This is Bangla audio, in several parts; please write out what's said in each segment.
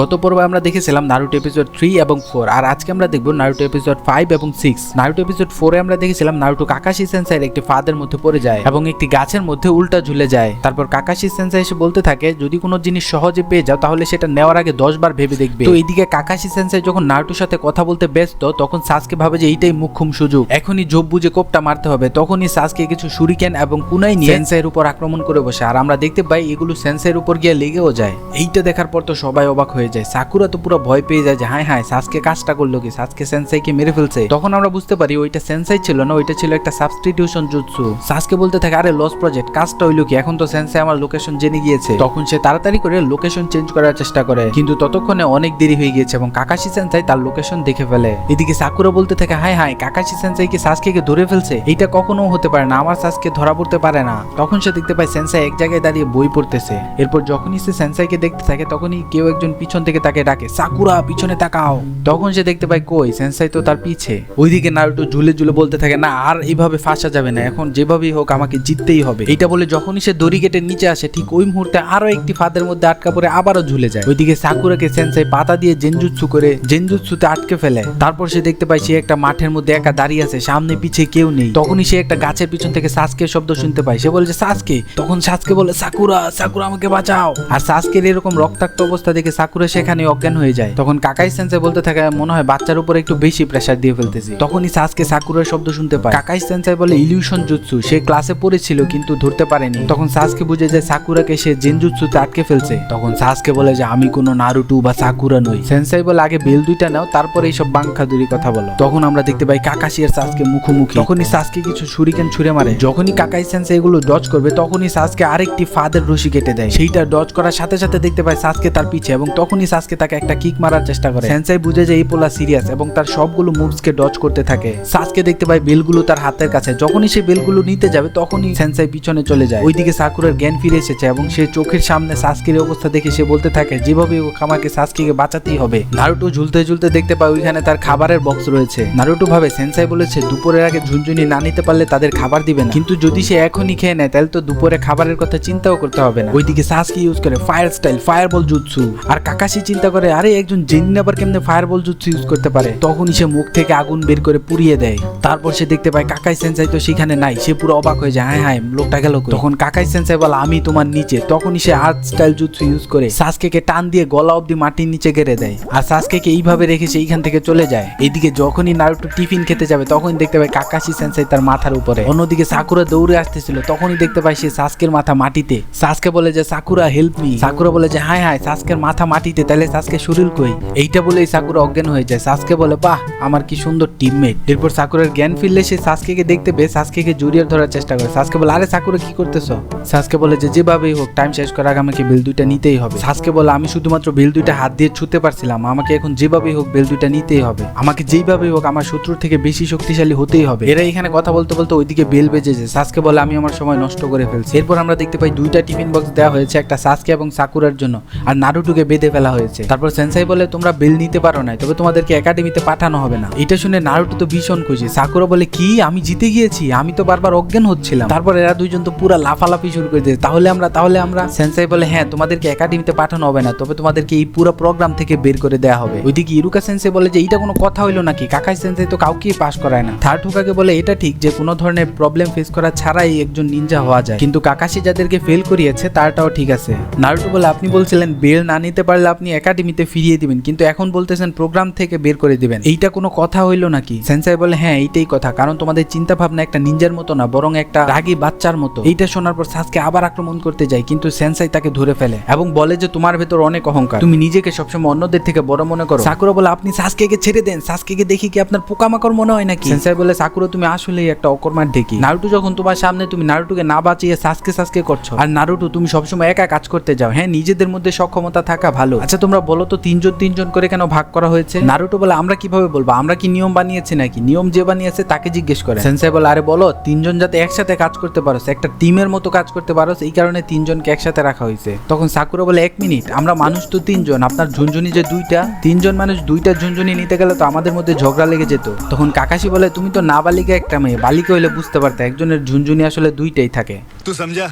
গত পর্বে আমরা দেখেছিলাম নারুটো এপিসোড থ্রি এবং ফোর আর আজকে আমরা দেখব নারুটো এপিসোড ফাইভ এবং সিক্স নারুটো এপিসোড ফোরে আমরা দেখেছিলাম নারুটো কাকাশি সেন্সাইয়ের একটি ফাদের মধ্যে পড়ে যায় এবং একটি গাছের মধ্যে উল্টা ঝুলে যায়। তারপর কাকাশি সেন্সাই এসে বলতে থাকে, যদি কোনো জিনিস সহজে পেয়ে যাও, তাহলে সেটা নেওয়ার আগে দশ বার ভেবে দেখবে। তো এইদিকে কাকাশি সেন্সাই যখন নারুটোর সাথে কথা বলতে ব্যস্ত, তখন সাসকে ভাবে যে এইটাই মুখ্যম সুযোগ। এখনই জব বুঝে কোপটা মারতে হবে। তখনই সাসকে কিছু শুরিকেন এবং কুনাই নিয়ে সেন্সাইয়ের উপর আক্রমণ করে বসে। আর আমরা দেখতে পাই এগুলো সেন্সাইয়ের উপর গিয়ে লেগেও যায়। এইটা দেখার পর তো সবাই অবাক হয়ে যায়। সাকুরা তো পুরো ভয় পেয়ে যায় যে, হায় হায়, সাসকে কাজটা করল কি? সাসকে সেন্সাইকে মেরে ফেলছে। তখন আমরা বুঝতে পারি ওইটা সেন্সাই ছিল না, ওইটা ছিল একটা সাবস্টিটিউশন জুৎসু সাসকে বলতে থাকে, আরে লস প্রজেক্ট কাজটা হইল কি? এখন তো সেন্সাই আমার লোকেশন জেনে গিয়েছে। তখন সে তাড়াতাড়ি করে লোকেশন চেঞ্জ করার চেষ্টা করে। কিন্তু ততক্ষণে অনেক দেরি হয়ে গিয়েছে এবং কাকাশি সেন্সাই তার লোকেশন দেখে ফেলে। এদিকে সাকুরা বলতে থাকে, হায় হায়, কাকাশি সেন্সাই কি সাসকে ধরে ফেলছে? এইটা কখনো হতে পারে না, আমার সাসকে ধরা পড়তে পারে না। তখন সে দেখতে পায় সেন্সাই এক জায়গায় দাঁড়িয়ে বই পড়তেছে। এরপর যখনই সে সেন্সাইকে দেখতে থাকে, তখনই কেউ একজন পিছন থেকে তাকে ডাকে, সাকুরা, পিছনে তাকাও। তখন সে দেখতে পায়, কই, সেন্সাই তো তার পিছে। ওইদিকে নারুটো ঝুলে ঝুলে বলতে থাকে, না, আর এইভাবে ফাঁসা যাবে না, এখন যেভাবেই হোক আমাকে জিততেই হবে। এটা বলে যখনই সে দড়ি গেটের নিচে আসে, ঠিক ওই মুহূর্তে আরও একটি ফাদের মধ্যে আটকা পড়ে আবারও ঝুলে যায়। ওইদিকে সাকুরাকে সেন্সাই পাতা দিয়ে জেনজুৎসু করে জেনজুৎসুতে আটকে ফেলে। তারপর সে দেখতে পায়, সে একটা মাঠের মধ্যে একা দাঁড়িয়ে আছে, সামনে পিছে কেউ নেই। তখনই সে একটা গাছের পিছন থেকে সাসকে শব্দ শুনতে পায়। সে বলে যে সাসকে? তখন সাসকে বলে, সাকুরা সাকুরা, আমাকে বাঁচাও। আর সাসকের এরকম রক্তাক্ত অবস্থা দেখে সাকুরা সেখানে অজ্ঞান হয়ে যায়। তখন কাকাই সেন্সে বলতে থাকে, মনে হয় বাচ্চার উপর একটু বেশি প্রেশার দিয়ে ফেলতেছি। তখনই সাসকে সাকুরার শব্দ শুনতে পায়। কাকাই সেন্সাই বলে ইলিউশন জুৎসু সে ক্লাসে পড়েছিল কিন্তু ধরতে পারেনি। তখন সাসকে বুঝে যায় সাকুরাকে সে জেনজুৎসুতে আটকে ফেলছে। তখন সাসকে বলে যে, আমি কোনো নারুটু বা সাকুরা নই। সেন্সাই বলে, আগে বেল দুইটা নাও, তারপরে এইসব বাঙ্কাদুরি কথা বলো। তখন আমরা দেখতে পাই কাকাশি আর সাসকে মুখোমুখি। তখনই সাসকে কিছু শুরিকেন ছুঁড়ে মারে। যখনই কাকাই সেন্সাই এগুলো ডজ করবে, তখনই সাসকে আরেকটি ফাদের রশি কেটে দেয়। সেইটা ডজ করার সাথে সাথে দেখতে পায় সাসকে তার পিছে এবং তখনই সাসকে তাকে একটা কিক মারার চেষ্টা করে। সেন্সাই বুঝে যে এই পোলা সিরিয়াস এবং তার সবগুলো মুভসকে ডজ করতে থাকে। সাসকে দেখতে পায় বেলগুলো তার হাতের কাছে। যখনই সে বেলগুলো নিতে যাবে, তখনই সেন্সাই পিছনে চলে যায়। ওইদিকে সাকুরের জ্ঞান ফিরে এসেছে এবং সে চোখের সামনে সাসকের অবস্থা দেখে সে বলতে থাকে, যেভাবে আমাকে সাসকে বাঁচাতেই হবে। নারুটো ঝুলতে ঝুলতে দেখতে পায় ওইখানে তার খাবারের বক্স রয়েছে। নারুটো ভাবে, সেন্সাই বলেছে, দুপুরের আগে ঝুনঝুনি না নিতে পারলে তাদের খাবার দিবে না। কিন্তু যদি সে এখনই খেয়ে নেয়, তাহলে তো দুপুরে খাবারের কথা চিন্তাও করতে হবে না। ওইদিকে সাসকে ইউজ করে fire style fire ball jutsu আর কাকাশি চিন্তা করে, আরে, একজন জেনিন আবার কেমনে ফায়ার বল জুৎসু ইউজ করতে পারে? তখনই সে মুখ থেকে আগুন বের করে পুড়িয়ে দেয়। তারপর সে দেখতে পায়, কাকাই সেন্সাই তো সেখানে নাই। সে পুরো অবাক হয়ে যায়, হায় হায়, লোকটা গেল তখন কাকাই সেন্সাই বলে, আমি তোমার নিচে। তখনই সে আর্ট স্টাইল জুৎসু ইউজ করে সাসকে টান দিয়ে গলা অব্দি মাটির নিচে গেড়ে দেয় আর সাসকে এইভাবে রেখে সে এইখান থেকে চলে যায়। এইদিকে যখনই নারুটো টিফিন খেতে যাবে, তখনই দেখতে পায় কাকাশি সেন্সাই তার মাথার উপরে। অন্যদিকে সাকুরা দৌড়ে আসতেছিল, তখনই দেখতে পায় সে সাসকের মাথা মাটিতে। সাসকে বলে যে, সাকুরা হেল্প মি সাকুরা বলে যে, হায় হায়, সাসকের মাথা মাটিতে, তাহলে সাসকে শরীর কই? এইটা বলেই সাকুরা অজ্ঞান হয়ে যায়। সাসকে বলে, বাহ, আমার কি সুন্দর টিমমেট এরপর সাকুরার জ্ঞান ফিরলে সে সাসকে দেখতে পেয়ে সাসকে জড়িয়ে ধরার চেষ্টা করে। সাসকে বলে, আরে সাকুরা, কি করতেছো? সাসকে বলে, যে যেভাবেই হোক টাইম শেষ করার আগে আমাকে বেল দুইটা নিতেই হবে। সাসকে বলে, আমি শুধুমাত্র বেল দুইটা হাত দিয়ে ছুতে পারছিলাম। আমাকে এখন যেভাবেই হোক বেল দুইটা নিতেই হবে। আমাকে যেইভাবেই হোক, আমার শত্রুর থেকে বেশি শক্তিশালী হতেই হবে। এরা এখানে কথা বলতে বলতে ওইদিকে বেল বেজেছে সাসকে বলে, আমি আমার সময় নষ্ট করে ফেলছি। এরপর আমরা দেখতে পাই, দুইটা টিফিন বক্স দেওয়া হয়েছে একটা সাসকে এবং সাকুরার জন্য। আর নারুটুকে বেঁধে ফেলা হয়েছে। তারপর সেন্সাই বলে, তোমরা বেল নিতে পারো না তবে তোমাদেরকে একাডেমিতে পাঠানো হবে না। এটা শুনে নারুটো তো ভীষণ খুশি। সাকুরা বলে, কি? আমি জিতে গিয়েছি? আমি তো বারবার অজ্ঞান হচ্ছিলাম। তারপর এরা দুইজন তো পুরো লাফালাফি শুরু করে দিয়েছে। তাহলে আমরা তাহলে আমরা সেন্সাই বলে হ্যাঁ তোমাদেরকে একাডেমিতে পাঠানো হবে না, তবে তোমাদেরকে এই পুরো প্রোগ্রাম থেকে বের করে দেওয়া হবে। ওইদিকে ইরুকা সেন্সাই বলে, যে এটা কোনো কথা হইল নাকি? কাকাই সেন্সাই তো কাউকেই পাস করায় না। থার্ড হুকাকে বলে, এটা ঠিক যে কোনো ধরনের প্রবলেম ফেস করা ছাড়াই একজন নিনজা হওয়া যায়। কিন্তু কাকাশি যাদেরকে ফেল করিয়েছে, তারটাও ঠিক আছে। নারুটো বলে, আপনি বলছিলেন বেল না নিতে পারলে আপনি একাডেমিতে ফিরিয়ে দিবেন। কিন্তু এখন বলতেছেন প্রোগ্রাম থেকে বের করে দিবেন। এইটা কোনো কথা হইল নাকি? সেন্সাই বলে হ্যাঁ এইটাই কথা। কারণ তোমাদের চিন্তা ভাবনা একটা নিনজার মতো না, বরং একটা রাগী বাচ্চার মতো। এইটা শোনার পর সাসকে আবার আক্রমণ করতে যায়, কিন্তু সেন্সাই তাকে ধরে ফেলে এবং বলে যে, তোমার ভেতর অনেক অহংকার। তুমি নিজেকে সবসময় অন্যদের থেকে বড় মনে করো। সাকুরা বলে, আপনি সাসকে ছেড়ে দেন। সাসকে দেখি কি আপনার পোকামাকড় মনে হয় নাকি? সেন্সাই বলে সাকুরা তুমি আসলেই একটা অকর্মার দেখি নারুটু যখন তোমার সামনে, তুমি নারুটুকে না বাঁচিয়ে সাসকে সাসকে করছ। আর নারুটু, তুমি সবসময় একা কাজ করতে যাও। হ্যাঁ নিজেদের মধ্যে সক্ষমতা থাকা ভালো। ভালো। আচ্ছা তোমরা বলো তো তিনজন তিনজন করে কেন ভাগ করা হয়েছে? নারুটো বলে আমরা কীভাবে বলব? আমরা কি নিয়ম বানিয়েছি নাকি? নিয়ম যে বানিয়েছে তাকে জিজ্ঞেস করে। সেন্সাই বলে আরে বলো তিনজন যাতে একসাথে কাজ করতে পারো একটা টিমের মতো কাজ করতে পারো এই কারণে তিনজনকে একসাথে রাখা হয়েছে। তখন সাকুরা বলে এক মিনিট আমরা মানুষ তো তিনজন আপনার ঝুনঝুনি যে দুইটা তিনজন মানুষ দুইটা ঝুনঝুনি নিতে গেলে তো আমাদের মধ্যে ঝগড়া লেগে যেত। তখন কাকাশি বলে তুমি তো না বালিকা একটা মেয়ে বালিকা হইলে বুঝতে পারতে একজনের ঝুনঝুনি আসলে দুইটাই থাকে। তুই সমঝা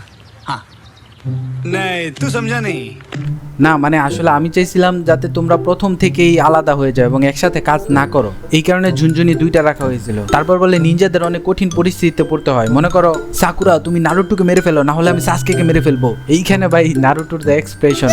হ্যাঁ। নাই তুই সমঝা নেই না মানে আসলে আমি চাইছিলাম যাতে তোমরা প্রথম থেকেই আলাদা হয়ে যাও এবং একসাথে কাজ না করো। এই কারণে ঝুনঝুনি দুইটা রাখা হয়েছিল। তারপর বলে নিজেদের অনেক কঠিন পরিস্থিতিতে পড়তে হয়। মনে করো, সাকুরা, তুমি নারুটুকে মেরে ফেলো, না হলে আমি সাসকেকে মেরে ফেলব। এইখানে ভাই, নারুটুর দ্য এক্সপ্রেশন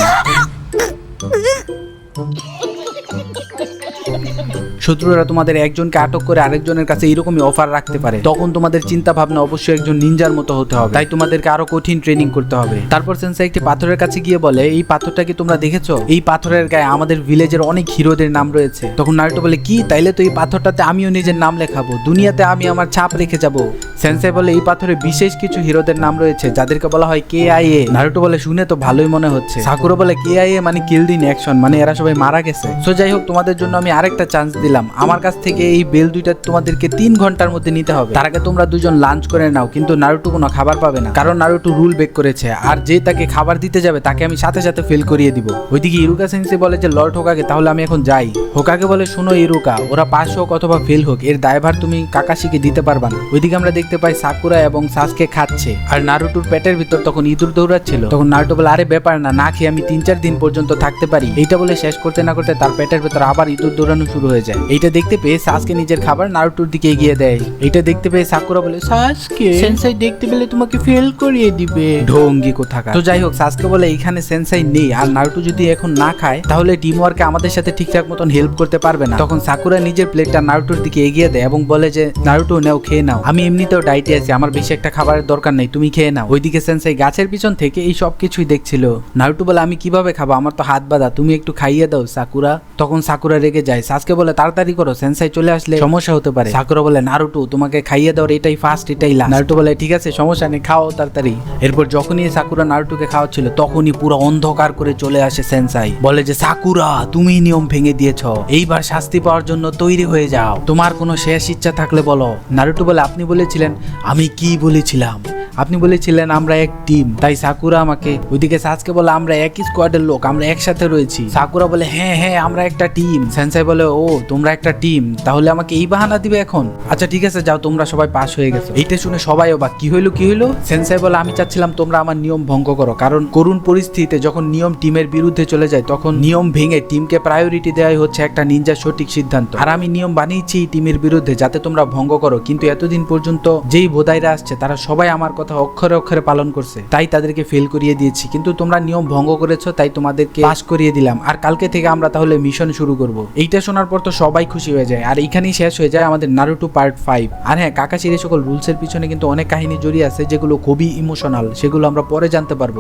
শত্রুরা তোমাদের একজনকে আটক করে আরেকজনের কাছে এরকমই অফার রাখতে পারে। তখন তোমাদের চিন্তা ভাবনা অবশ্যই একজন নিনজার মতো হতে হবে। তাই তোমাদেরকে আরও কঠিন ট্রেনিং করতে হবে। তারপর সেন্সা একটি পাথরের কাছে গিয়ে বলে, এই পাথরটা কি তোমরা দেখেছ? এই পাথরের গায়ে আমাদের ভিলেজের অনেক হিরোদের নাম রয়েছে। তখন নারুটো বলে, কি? তাইলে তো এই পাথরটাতে আমিও নিজের নাম লেখাবো। দুনিয়াতে আমি আমার ছাপ রেখে যাব। সেন্সাই বলে, এই পাথরে বিশেষ কিছু হিরোদের নাম রয়েছে, যাদেরকে বলা হয় কে আই এ নারুটো বলে, শুনে তো ভালোই মনে হচ্ছে। সাকুরো বলে কে আই এ মানে কিল দিন অ্যাকশন মানে এরা সবাই মারা গেছে। সো যাই হোক, তোমাদের জন্য আমি আরেকটা চান্স দিলাম। আমার কাছ থেকে এই বেল দুইটা তোমাদেরকে তিন ঘণ্টার মধ্যে নিতে হবে। তার আগে তোমরা দুজন লাঞ্চ করে নাও, কিন্তু নারুটু কোনো খাবার পাবে না, কারণ নারুটু রুল বেক করেছে, আর যে তাকে খাবার দিতে যাবে, তাকে আমি সাথে সাথে ফেল করিয়ে দিব। ওইদিকে ইরুকা সেন্সি বলে যে, লর্ড হোকাকে, তাহলে আমি এখন যাই। হোকাকে বলে, শোনো ইরুকা, ওরা পাস হোক অথবা ফেল হোক, এর দায়ভার তুমি কাকাশিকে দিতে পারবা না। ওইদিকে আমরা দেখতে পাই সাকুরা এবং সাসকে খাচ্ছে, আর নারুটুর পেটের ভিতর তখন ইঁদুর দৌড়াচ্ছিল। তখন নারুটো বলে, আরে, ব্যাপার না না খেয়ে আমি তিন চার দিন পর্যন্ত থাকতে পারি। এইটা বলে শেষ করতে না করতে তার পেটের ভেতর আবার ইঁদুর দৌড়ানো শুরু হয়ে যায়। এইটা দেখতে পেয়ে সাসকে নিজের খাবার নারুটুর দিকে এগিয়ে দেয়। এইটা দেখতে পেয়ে সাকুরা বলে সাসকে? সেন্সাই দেখতে পেলে তোমাকে ফেল করিয়ে দিবে। ঢঙ্গি কোথাকার। তো যাই হোক সাসকে বলে এইখানে সেন্সাই নেই। আর নারুটু যদি এখন না খায় তাহলে টিম ওয়ার্কে আমাদের সাথে ঠিকঠাক মতন হেল্প করতে পারবে না। তখন সাকুরা নিজের প্লেটটা নারুটুর দিকে এগিয়ে দেয় এবং বলে যে নারুটু নেও খেয়ে নাও। আমি এমনিতেও ডাইটে আছি আমার বেশি একটা খাবারের দরকার নেই তুমি খেয়ে নাও। ওইদিকে সেন্সাই গাছের পিছন থেকে এই সব কিছুই দেখছিল। নারুটু বলে আমি কীভাবে খাব? আমার তো হাত বাঁধা। তুমি একটু খাইয়ে দাও সাকুরা। তখন সাকুরা রেগে যায়। সাসকে বলে তাড়াতাড়ি করো সেন্সাই চলে আসলে সমস্যা হতে পারে। সাকুরা বলে নারুটু তোমাকে খাইয়ে দেওয়ার এটাই ফার্স্ট এটাই লাস্ট নারুটু বলে ঠিক আছে সমস্যা নেই খাও তাড়াতাড়ি। এরপর যখনই সাকুরা নারুটুকে খাওয়াচ্ছিল তখনই পুরো অন্ধকার করে চলে আসে সেন্সাই বলে যে সাকুরা তুমি নিয়ম ভেঙে দিয়েছ। এইবার শাস্তি পাওয়ার জন্য তৈরি হয়ে যাও। তোমার কোনো শেষ ইচ্ছা থাকলে বলো। নারুটু বলে আপনি বলেছিলেন আমি কি বলেছিলাম? আপনি বলেছিলেন আমরা এক টিম তাই সাকুরা আমাকে ওইদিকে সাজকে বলে আমরা একই স্কোয়াডের লোক আমরা একসাথে রয়েছি। সাকুরা বলে হ্যাঁ হ্যাঁ আমরা একটা টিম সেন্সাই বলে ও তোমরা একটা টিম তাহলে আমাকে এই বাহানা দিবে এখন? আচ্ছা ঠিক আছে, যাও, তোমরা সবাই পাস হয়ে গেছো। এইটা শুনে সবাই অবাক। কি হইল কি হইল? সেন্সাই বলে, আমি চাচ্ছিলাম তোমরা আমার নিয়ম ভঙ্গ করো, কারণ করুণ পরিস্থিতিতে যখন নিয়ম টিমের বিরুদ্ধে চলে যায়, তখন নিয়ম ভেঙে টিমকে প্রায়োরিটি দেওয়াই হচ্ছে একটা নিনজার সঠিক সিদ্ধান্ত। আর আমি নিয়ম বানিয়েছি টিমের বিরুদ্ধে, যাতে তোমরা ভঙ্গ করো। কিন্তু এতদিন পর্যন্ত যেই বোধাইরা আসছে, তারা সবাই আমার কথা অক্ষরে অক্ষরে পালন করছে। তাই তাদেরকে ফেল করিয়ে দিয়েছি। কিন্তু তোমরা নিয়ম ভঙ্গ করেছ, তাই তোমাদেরকে পাস করিয়ে দিলাম। আর কালকে থেকে আমরা তাহলে মিশন শুরু করব। এইটা শোনার পর তো সবাই খুশি হয়ে যায়। আর এইখানেই শেষ হয়ে যায় আমাদের নারুটু পার্ট ফাইভ আর হ্যাঁ কাকাশির এই সকল রুলসের পিছনে কিন্তু অনেক কাহিনী জড়িয়ে আছে, যেগুলো খুবই ইমোশনাল সেগুলো আমরা পরে জানতে পারব।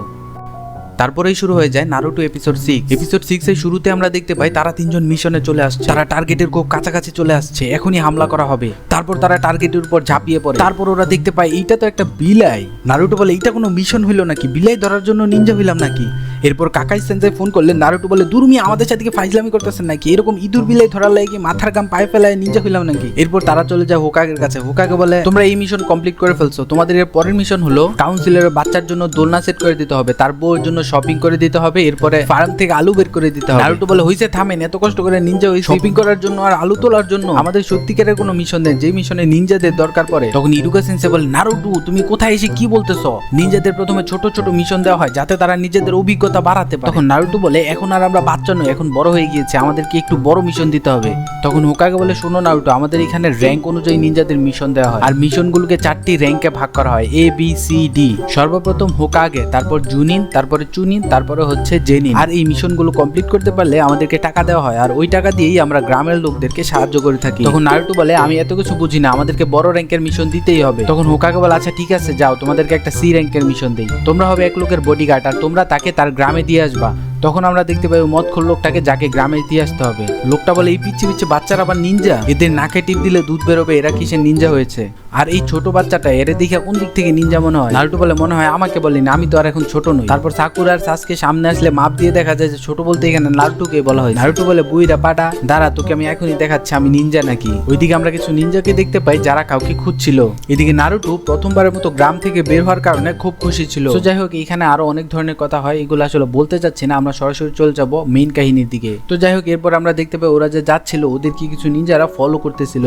তারপরেই শুরু হয়ে যায় Naruto episode six episode six এর শুরুতে আমরা দেখতে পাই তারা তিনজন মিশনে চলে আসছে। তারা টার্গেটের খুব কাছাকাছি চলে আসছে। এখনই হামলা করা হবে। তারপর তারা টার্গেটের উপর ঝাঁপিয়ে পড়ে। তারপর ওরা দেখতে পায়, এইটা তো একটা বিলাই। নারুটো বলে, এইটা কোনো মিশন হইল নাকি? বিলাই ধরার জন্য নিঞ্জা হইলাম নাকি? এরপর কাকাই সেন্সাই ফোন করলে নারুটো বলে, দূর মিয়া, আমাদের সাথে ফাইজলামি করতেছেন নাকি? এরকম ইঁদুর বিলাই ধরার লাগে মাথার গাম পায়ে ফেলায় নিনজা হইলাম নাকি? এরপর তারা চলে যায় হোকাগের কাছে। হোকাগে বলে, তোমরা এই মিশন কমপ্লিট করে ফেলছো। তোমাদের এর পরের মিশন হলো কাউন্সিলের বাচ্চার জন্য দোলনা সেট করে দিতে হবে। তার বউর জন্য শপিং করে দিতে হবে। এরপরে ফার্ম থেকে আলু বের করে দিতে হবে। নারুটো বলে, হইছে, থামেন। এত কষ্ট করে নিনজা ওই শপিং করার জন্য আর আলু তোলার জন্য আমাদের সত্যিকারের কোনো মিশন নেই। যে মিশনে নিনজাদের দরকার পড়ে, তখন ইরুকা সেন্সে বলে, নারুটু, তুমি কোথায় এসে কি বলতেছো? নিনজাদের প্রথমে ছোট ছোট মিশন দেওয়া হয় যাতে তারা নিজেদের অভিজ্ঞতা বাড়াতে পারে। তখন নারুটু বলে, এখন আর আমরা বাচ্চা নই, এখন বড় হয়ে গিয়েছে, আমাদেরকে একটু বড় মিশন দিতে হবে। তখন হোকাগে বলে, শোনো নারুটো, আমাদের এখানে র্যাঙ্ক অনুযায়ী নিনজাদের মিশন দেওয়া হয়। আর মিশনগুলোকে চারটি র্যাঙ্কে ভাগ করা হয় এ বি সি ডি সর্বপ্রথম হোকাগে তারপর জুনিন, তারপরে চুনিন, তারপরে হচ্ছে জেনিন। আর এই মিশনগুলো কমপ্লিট করতে পারলে আমাদেরকে টাকা দেওয়া হয়, আর ওই টাকা দিয়েই আমরা গ্রামের লোকদেরকে সাহায্য করে থাকি। তখন নারুটু বলে, আমি এত কিছু বুঝি না, আমাদেরকে বড় র্যাঙ্কের মিশন দিতেই হবে। তখন হোকাগে বলে আচ্ছা ঠিক আছে, যাও, তোমাদেরকে একটা সি র্যাঙ্কের মিশন দেই। তোমরা হবে এক লোকের বডিগার্ড আর তোমরা তাকে তার গ্রামে দিয়ে আসবা। তখন আমরা দেখতে পাই মদখোর লোকটাকে যাকে গ্রামে দিয়ে আসতে হবে। লোকটা বলে, এই পিচ্ছে পিচ্ছে বাচ্চারা আবার নিনজা? এদের নাকে টিপ দিলে দুধ বেরোবে, এরা কিসের নিনজা হয়েছে? আর এই ছোট বাচ্চাটা, এর দেখে কোন দিক থেকে নিনজা মনে হয়? নারুটো বলে, মনে হয় আমাকে বলিনি, আমি তো আর এখন ছোট নই। তারপর সাকুরা আর সাসকে সামনে আসলে মাপ দিয়ে দেখা যায় যে ছোট বলতে এখানে নারুটোকে বলা হয়। নারুটো বলে, বুইরা, পাটা, দাঁড়া, তোকে আমি এখনই দেখাচ্ছি, আমি নিনজা নাকি? ওইদিকে আমরা কিছু নিনজাকে দেখতে পাই যারা কাউকে খুঁজছিল। এদিকে নারুটো প্রথমবারের মতো গ্রাম থেকে বের হওয়ার কারণে খুব খুশি ছিল। যাই হোক, এখানে আরও অনেক ধরনের কথা হয়, এগুলো আসলে বলতে চাচ্ছি না আমরা সরাসরি চলে যাব মেইন কাহিনীর দিকে। তো যাই হোক, এরপর আমরা দেখতে পাই ওরা যে যাচ্ছিল ওদেরকে কিছু নিজেরা ফলো করতেছিল।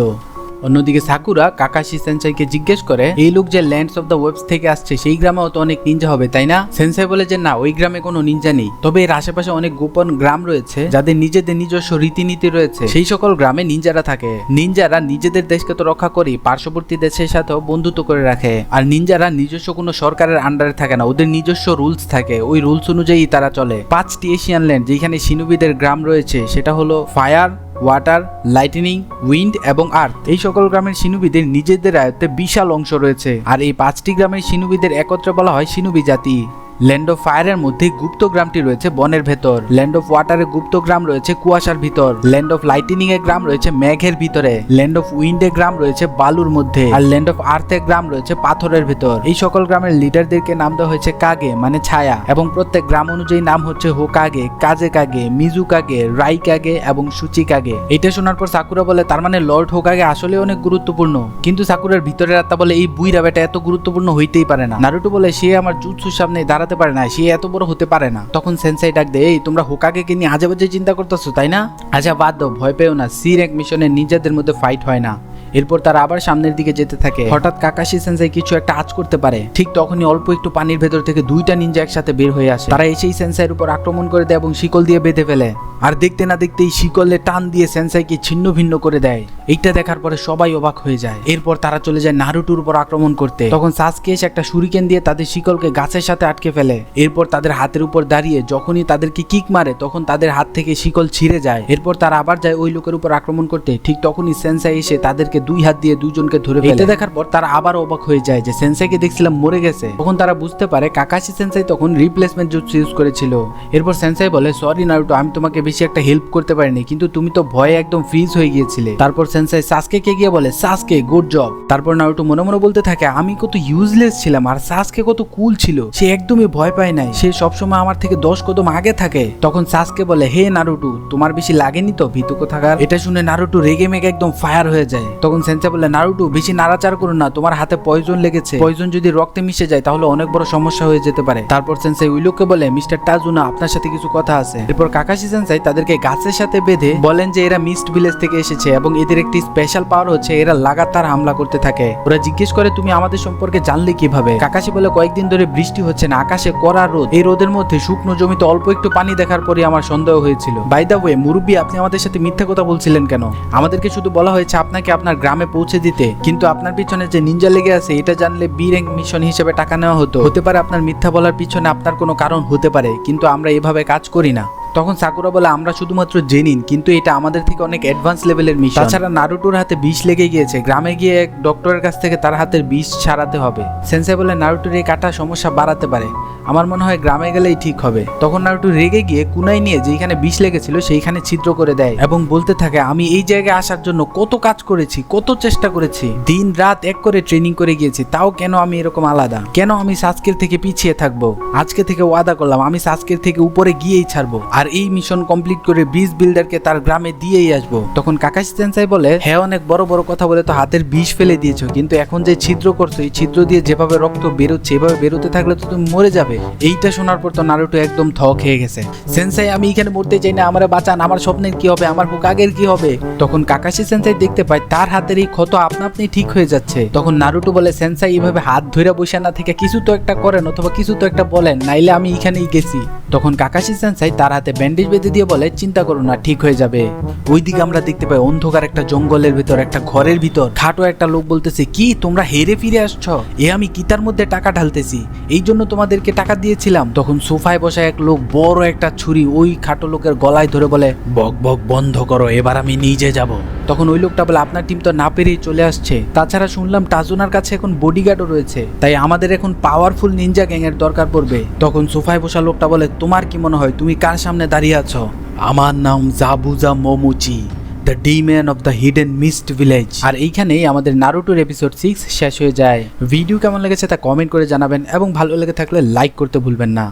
অন্যদিকে সাকুরা কাকাশি সেন্সাইকে জিজ্ঞেস করে, এই লোক যে ল্যান্ডস অফ দ্য ওয়েবস থেকে আসছে, সেই গ্রামেও তো অনেক নিনজা হবে, তাই না? সেন্সাই বলে যে, না, ওই গ্রামে কোনো নিনজা নেই। তবে এর আশেপাশে অনেক গোপন গ্রাম রয়েছে, যাদের নিজেদের নিজস্ব রীতিনীতি রয়েছে। সেই সকল গ্রামে নিনজারা থাকে। নিনজারা নিজেদের দেশকে তো রক্ষা করি পার্শ্ববর্তী দেশের সাথেও বন্ধুত্ব করে রাখে। আর নিনজারা নিজস্ব কোনো সরকারের আন্ডারে থাকে না, ওদের নিজস্ব রুলস থাকে। ওই রুলস অনুযায়ী তারা চলে। পাঁচটি এশিয়ান ল্যান্ড যেখানে সিনুবিদের গ্রাম রয়েছে, সেটা হলো ফায়ার ওয়াটার, লাইটনিং, উইন্ড এবং আর্থ। এই সকল গ্রামের সিনুবিদের নিজেদের আয়ত্তে বিশাল অংশ রয়েছে। আর এই পাঁচটি গ্রামের সিনুবিদের একত্রে বলা হয় সিনুবি জাতি। ল্যান্ড অফ ফায়ারের মধ্যে গুপ্ত গ্রামটি রয়েছে বনের ভেতর। ল্যান্ড অফ ওয়াটারের গুপ্ত গ্রাম রয়েছে কুয়াশার ভিতর। ল্যান্ড অফ লাইটিনিং এর গ্রাম রয়েছে মেঘের ভিতরে। ল্যান্ড অফ উইন্ডের গ্রাম রয়েছে বালুর মধ্যে। আর ল্যান্ড অফ আর্থের গ্রাম রয়েছে পাথরের ভিতর। এই সকল গ্রামের লিডারদেরকে নাম দেওয়া হয়েছে কাগে মানে ছায়া। এবং প্রত্যেক গ্রাম অনুযায়ী নাম হচ্ছে হোকাগে কাজে কাগে, মিজু কাগে, রাই কাগে এবং সুচি কাগে। এটা শোনার পর সাকুরা বলে, তার মানে লর্ড হোকাগে আসলে অনেক গুরুত্বপূর্ণ। কিন্তু সাকুরার ভিতরের আত্মা বলে, এই বুইরা বেটা এত গুরুত্বপূর্ণ হইতেই পারে না। নারুটো বলে, সে আমার জুৎসুর সামনে দাঁড়াতে পারে না, সে এত বড় হতে পারে না। তখন সেন্সাই ডাক দেয়, এই, তোমরা হোকাকে নিয়ে আজে বাজে চিন্তা করতেছো, তাই না? আচ্ছা বাদ দাও, ভয় পেও না। সির এক মিশনে নিজেদের মধ্যে ফাইট হয় না। এরপর তারা আবার সামনের দিকে যেতে থাকে। হঠাৎ কাকাশি সেন্সাই কিছু একটা আজ করতে পারে। ঠিক তখনই অল্প একটু পানির ভেতর থেকে দুইটা নিনজা একসাথে বের হয়ে আসে। তারা এসেই সেন্সাইয়ের উপর আক্রমণ করে দেয় এবং শিকল দিয়ে বেঁধে ফেলে। আর দেখতে না দেখতেই শিকলে টান দিয়ে সেন্সাইকে ছিন্ন ভিন্ন করে দেয়। এইটা দেখার পরে সবাই অবাক হয়ে যায়। এরপর তারা চলে যায় নারুটুর উপর আক্রমণ করতে। তখন সাসকে এসে একটা সুরিকেন দিয়ে তাদের শিকলকে গাছের সাথে আটকে ফেলে। এরপর তাদের হাতের উপর দাঁড়িয়ে যখনই তাদেরকে কিক মারে, তখন তাদের হাত থেকে শিকল ছিঁড়ে যায়। এরপর তারা আবার যায় ওই লোকের উপর আক্রমণ করতে। ঠিক তখনই সেন্সাই এসে তাদেরকে দুই হাত দিয়ে দুইজনকে ধরে ফেলে। এটা দেখার পর তারা আবার অবাক হয়ে যায় যে সেন্সাইকে দেখছিলাম মরে গেছে। তখন তারা বুঝতে পারে কাকাশি সেন্সাই তখন রিপ্লেসমেন্ট জুটস ইউজ করেছিল। এরপর সেন্সাই বলে সরি নারুটো আমি তোমাকে বেশি একটা হেল্প করতে পারিনি কিন্তু তুমি তো ভয়ে একদম ফ্রিজ হয়ে গিয়েছিলে। তারপর সেন্সাই সাসকে কে গিয়ে বলে সাসকে গুড জব তারপর নারুটো মনে মনে বলতে থাকে আমি কত ইউজলেস ছিলাম আর সাসকে কত কুল ছিল। সে একদমই ভয় পায় নাই। সে সবসময় আমার থেকে দশ কদম আগে থাকে। তখন সাসকে বলে হে নারুটু তোমার বেশি লাগেনি তো ভিতুকো থাকার এটা শুনে নারুটু রেগে মেগে একদম ফায়ার হয়ে যায়। তখন সেন্সা বলে নারুটু, বেশি নাড়াচাড়া করো না, তোমার হাতে পয়জন লেগেছে। পয়জন যদি রক্তে মিশে যায়, তাহলে অনেক বড় সমস্যা হয়ে যেতে পারে। তারপর সেন্সাই উইলোকে বলে, মিস্টার টাজুনা আপনার সাথে কিছু কথা আছে। এরপর কাকাশি সেন্সাই তাদেরকে গাছের সাথে বেঁধে বলেন যে, এরা মিস্ট ভিলেজ থেকে এসেছে এবং এদের একটি স্পেশাল পাওয়ার হচ্ছে, এরা লাগাতার হামলা করতে থাকে। ওরা জিজ্ঞেস করে, তুমি আমাদের সম্পর্কে জানলে কীভাবে? কাকাশি বলে, কয়েকদিন ধরে বৃষ্টি হচ্ছে না, আকাশে কড়া রোদ। এই রোদের মধ্যে শুকনো জমিতে অল্প একটু পানি দেখার পরে আমার সন্দেহ হয়েছিল। বাই দা ওয়ে মুরব্বী, আপনি আমাদের সাথে মিথ্যা কথা বলছিলেন কেন? আমাদেরকে শুধু বলা হয়েছে, আপনাকে আপনার গ্রামে পৌঁছে দিতে। কিন্তু আপনার পিছনে যে নিঞ্জা লেগে আছে, এটা জানলে বি র্যাঙ্ক মিশন হিসেবে টাকা নেওয়া হতো। হতে পারে আপনার মিথ্যা বলার পিছনে আপনার কোনো কারণ হতে পারে, কিন্তু আমরা এভাবে কাজ করি না। তখন সাকুরা বলে, আমরা শুধুমাত্র জেনিন, কিন্তু এটা আমাদের থেকে অনেক অ্যাডভান্স লেভেলের মিশন তাছাড়া নারুটোর হাতে বিষ লেগে গিয়েছে। গ্রামে গিয়ে এক ডক্টরের কাছ থেকে তার হাতের বিষ ছাড়াতে হবে। সেন্সাই বলে, নারুটোর এই কাটা সমস্যা বাড়াতে পারে। আমার মনে হয় গ্রামে গেলেই ঠিক হবে। তখন নারুটো রেগে গিয়ে কুনাই নিয়ে যেখানে বিষ লেগেছিল, সেইখানে ছিদ্র করে দেয় এবং বলতে থাকে, আমি এই জায়গায় আসার জন্য কত কাজ করেছি, কত চেষ্টা করেছি। দিন রাত এক করে ট্রেনিং করে গিয়েছি, তাও কেন আমি এরকম আলাদা? কেন আমি সাসকের থেকে পিছিয়ে থাকব? আজকে থেকে ওয়াদা করলাম, আমি সাসকের থেকে উপরে গিয়েই ছাড়বো। আর এই মিশন কমপ্লিট করে ব্রিজ বিল্ডারকে তার গ্রামে দিয়েই আসব। তখন কাকাশি সেন্সাই বলে হ্যাঁ অনেক বড় বড় কথা বলে তো হাতের বিষ ফেলে দিয়েছ। কিন্তু এখন যে ছিদ্র করছ, এই ছিদ্র দিয়ে যেভাবে রক্ত বেরোচ্ছে, এভাবে বেরোতে থাকলে তো তুমি মরে যাবে। এইটা শোনার পর তো নারুটো একদম থ খেয়ে গেছে। সেন্সাই আমি এখানে মরতে চাই না, আমার বাঁচান, আমার স্বপ্নের কি হবে, আমার হোকাগের কি হবে? তখন কাকাশি সেন্সাই দেখতে পায়, তার হাতের এই ক্ষত আপনা আপনি ঠিক হয়ে যাচ্ছে। তখন নারুটো বলে সেন্সাই এভাবে হাত ধরে বসে না থেকে কিছু তো একটা করেন, অথবা কিছু তো একটা বলেন, নাইলে আমি এখানেই গেছি। তখন কাকাশি সেন্সাই তার হাতে ব্যান্ডেজ বেঁধে দিয়ে বলে, চিন্তা করো না, ঠিক হয়ে যাবে। ওইদিকে আমরা দেখতে পাই অন্ধকার একটা জঙ্গলের ভিতর, একটা ঘরের ভিতর, খাটো একটা লোক বলতেছে, কি, তোমরা হেরে ফিরে আসছ? এ আমি কিতার মধ্যে টাকা ঢালতেছি। এই জন্য তোমাদেরকে টাকা দিয়েছিলাম। তখন সোফায় বসা এক লোক বড় একটা ছুরি ওই খাটো লোকের গলায় ধরে বলে, বক বক, বন্ধ করো, এবার আমি নিজে যাব। তখন ওই লোকটা বলে, আপনার টিম তো না পেরেই চলে আসছে। তাছাড়া শুনলাম টাজুনার কাছে এখন বডিগার্ডও রয়েছে। তাই আমাদের এখন পাওয়ারফুল নিনজা গ্যাং এর দরকার পড়বে। তখন সোফায় বসা লোকটা বলে, তোমার কি মনে হয়, তুমি কার সামনে দাঁড়িয়ে আছো? আমার নাম Zabuza Momochi the demon of the hidden mist village আর এইখানেই আমাদের নারুটোর এপিসোড সিক্স শেষ হয়ে যায়। ভিডিও কেমন লেগেছে তা কমেন্ট করে জানাবেন এবং ভালো লেগে থাকলে লাইক করতে ভুলবেন না।